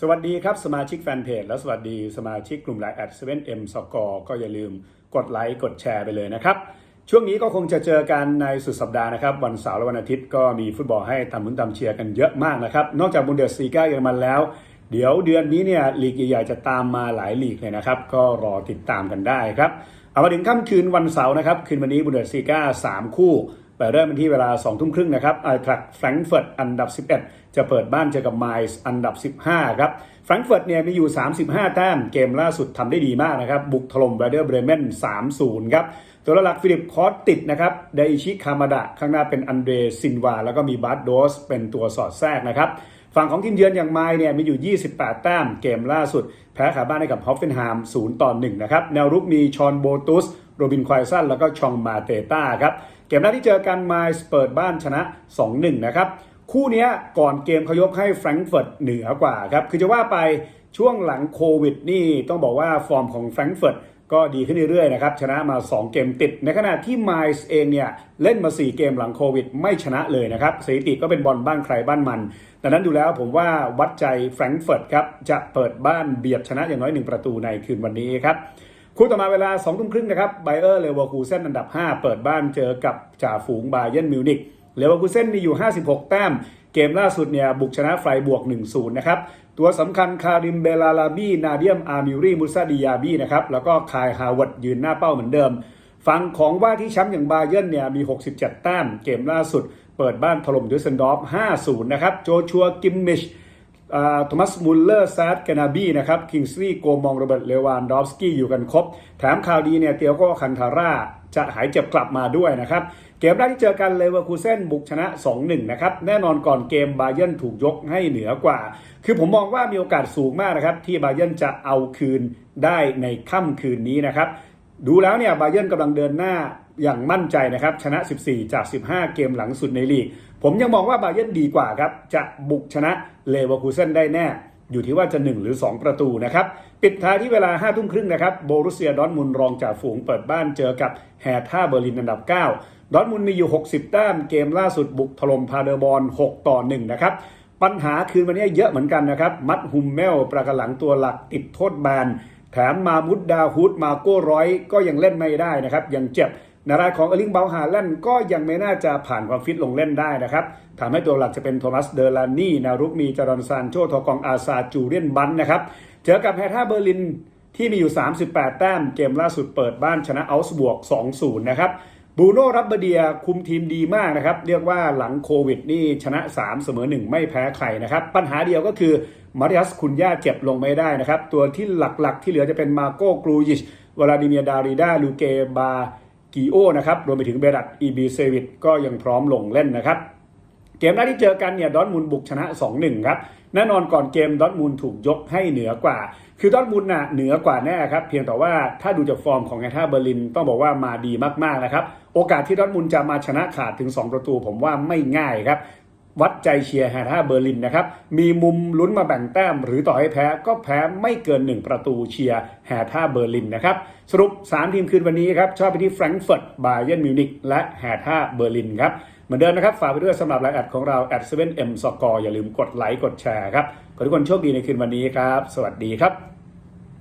สวัสดีครับ สมาชิกแฟนเพจและสวัสดีสมาชิกกลุ่มไลน์แอด 7M สกอก็อย่าลืมกดไลค์กดแชร์ไปเลยนะครับ ช่วงนี้ก็คงจะเจอกันในสุดสัปดาห์นะครับ วันเสาร์และวันอาทิตย์ก็มีฟุตบอลให้ทำมุนตำเชียร์กันเยอะมากนะครับ นอกจากบุนเดสซีกาเยอรมันแล้ว เดี๋ยวเดือนนี้เนี่ยลีกใหญ่ๆจะตามมาหลายลีกเลยนะครับ ก็รอติดตามกันได้ครับเอามาถึงค่ำคืนวันเสาร์นะครับ คืนวันนี้บุนเดสซีกา3คู่เปิดเริ่มเป็นที่เวลา2ทุ่มครึ่งนะครับไอทรักแฟรงก์เฟิร์ตอันดับ 11 จะเปิดบ้านเจอกับไมล์อันดับ 15 ครับแฟรงก์เฟิร์ตเนี่ยมีอยู่ 35 แต้มเกมล่าสุดทำได้ดีมากนะครับ บุกถล่ม w วเดอร์เบรเมน 3-0 ครับ ตัวหลักฟิลิปคอสติดนะครับไดอิชิคามาดะ ข้างหน้าเป็นอันเดรซินวา แล้วก็มีบาร์โดสเป็นตัวสอดแทรกนะครับฝั่งของทีมเยือนอย่างไมล์เนี่ยมีอยู่ 28 แต้มเกมล่าสุด แพ้ขาบ้านให้กับฮอฟเฟนไฮม์0ต่อ1นะครับแนวรุกมีชอนโบตุสโรบินควายซันแล้วก็ชองมาเตต้าครับ กมแรกที่เจอกันไมล์เปิดบ้านชนะ 2-1 นะครับ คู่นี้ก่อนเกมเขายกให้แฟรงก์เฟิร์ตเหนือกว่าครับ คือจะว่าไปช่วงหลังโควิดนี่ต้องบอกว่าฟอร์มของแฟรงก์เฟิร์ตก็ดีขึ้นเรื่อยๆนะครับ ชนะมา 2 เกมติด ในขณะที่ไมล์เองเนี่ย เล่นมา 4 เกมหลังโควิด ไม่ชนะเลยนะครับสถิติก็เป็นบอลบ้านใครบ้านมัน ดังนั้นดูแล้วผมว่าวัดใจแฟรงก์เฟิร์ตครับจะเปิดบ้านเบียดชนะอย่างน้อย 1 ประตูในคืนวันนี้ครับ คู่ต่อมาเวลา2ทุ่มครึ่งนะครับไบเออร์เลเวอร์คูเซนอันดับ 5 เปิดบ้านเจอกับจ่าฝูงบาเยร์นมิวนิกเลเวอร์คูเซนมีอยู่ 56 แต้ม เกมล่าสุดเนี่ยบุกชนะไฟบวก 1-0 นะครับ ตัวสำคัญคาริมเบลาลาบีนาเดียมอามิรีมุซาดิยาบีนะครับ แล้วก็คายฮาวดยืนหน้าเป้าเหมือนเดิม ฝั่งของว่าที่แชมป์อย่างบาเยร์นเนี่ยมี 67 แต้ม เกมล่าสุด เปิดบ้านถล่มดิสเซนดอฟ 5-0 นะครับ โจชัวกิมมิช โทมัสมุลเลอร์แซดแกนาบีนะครับคิงส์ลีย์โกมองโรเบิร์ตเลวานดอฟสกี้อยู่กันครบ แถมข่าวดีเนี่ยเตียวก็คันทาร่าจะหายเจ็บกลับมาด้วยนะครับ เกมแรกที่เจอกันเลเวอร์คูเซนบุกชนะ 2-1 นะครับ แน่นอนก่อนเกมบาเยนถูกยกให้เหนือกว่า คือผมมองว่ามีโอกาสสูงมากนะครับ ที่บาเยนจะเอาคืนได้ในค่ำคืนนี้นะครับ ดูแล้วเนี่ยบาเยิร์นกำลังเดินหน้าอย่างมั่นใจนะครับชนะ 14 จาก 15 เกมหลังสุดในลีก ผมยังมองว่าบาเยิร์นดีกว่าครับ จะบุกชนะเลเวอร์คูเซนได้แน่ อยู่ที่ว่าจะ 1 หรือ 2 ประตูนะครับ ปิดท้ายที่เวลา 5 ทุ่มครึ่งนะครับโบรุเซียดอร์ทมุนรองจากฝูงเปิดบ้านเจอกับแฮท่าเบอร์ลินอันดับ 9 ดอร์ทมุนมีอยู่ 60 แต้มเกมล่าสุดบุกถล่มพาเดอร์บอล6ต่อ 1 นะครับปัญหาคืนวันนี้เยอะเหมือนกันนะครับ มัดฮุมเมลประกันหลังตัวหลักติดโทษแบน แถมมามุดดาฮุดมาโก้ร้อยก็ยังเล่นไม่ได้นะครับยังเจ็บนารายของเอลิงเบลฮาแลนก็ยังไม่น่าจะผ่านความฟิตลงเล่นได้นะครับทำให้ตัวหลักจะเป็นโทมัสเดอร์ลานี่นารุกมีจารอนซานโชทอกองอาซาจูเรียนบันนะครับเจอกับแฮท่าเบอร์ลินที่มีอยู่ 38 แต้มเกมล่าสุดเปิดบ้านชนะอัลส์บวก 2-0 นะครับ บูโน่รับบเดียคุมทีมดีมากนะครับ เรียกว่าหลังโควิดนี่ชนะ 3 เสมอ 1 ไม่แพ้ใครนะครับ ปัญหาเดียวก็คือมาริอัสคุณย่าเจ็บลงไม่ได้นะครับ ตัวที่หลักๆ ที่เหลือจะเป็นมาโก้กรูยิชวลาดิเมียดาริดาลูเกบากิโอนะครับรวมไปถึงเบรัตอีบีเซวิตก็ยังพร้อมลงเล่นนะครับ เกมแรกที่เจอกันเนี่ยดอทมุนด์บุกชนะ 2-1 ครับ แน่นอนก่อนเกมดอทมุนด์ถูกยกให้เหนือกว่า คือดอทมุนด์น่ะเหนือกว่าแน่ครับ เพียงแต่ว่าถ้าดูจากฟอร์มของแฮท่าเบอร์ลินต้องบอกว่ามาดีมากๆนะครับ โอกาสที่ดอทมุนด์จะมาชนะขาดถึง 2 ประตูผมว่าไม่ง่ายครับวัดใจเชียร์แฮท่าเบอร์ลินนะครับ มีมุมลุ้นมาแบ่งแต้ม หรือต่อให้แพ้ก็แพ้ไม่เกิน 1 ประตูเชียร์แฮท่าเบอร์ลินนะครับ สรุป 3 ทีมคืนวันนี้ครับ ชอบไปที่แฟรงก์เฟิร์ตบาเยร์นมิวนิกและแฮท่าเบอร์ลินครับ มือนเดิมนะครับ ฝากไปด้วยสำหรับไลน์แอดของเรา at 7m s c o r e อย่าลืมกดไลค์กดแชร์ครับ ขอทุกคนโชคดีในคืนวันนี้ครับ สวัสดีครับ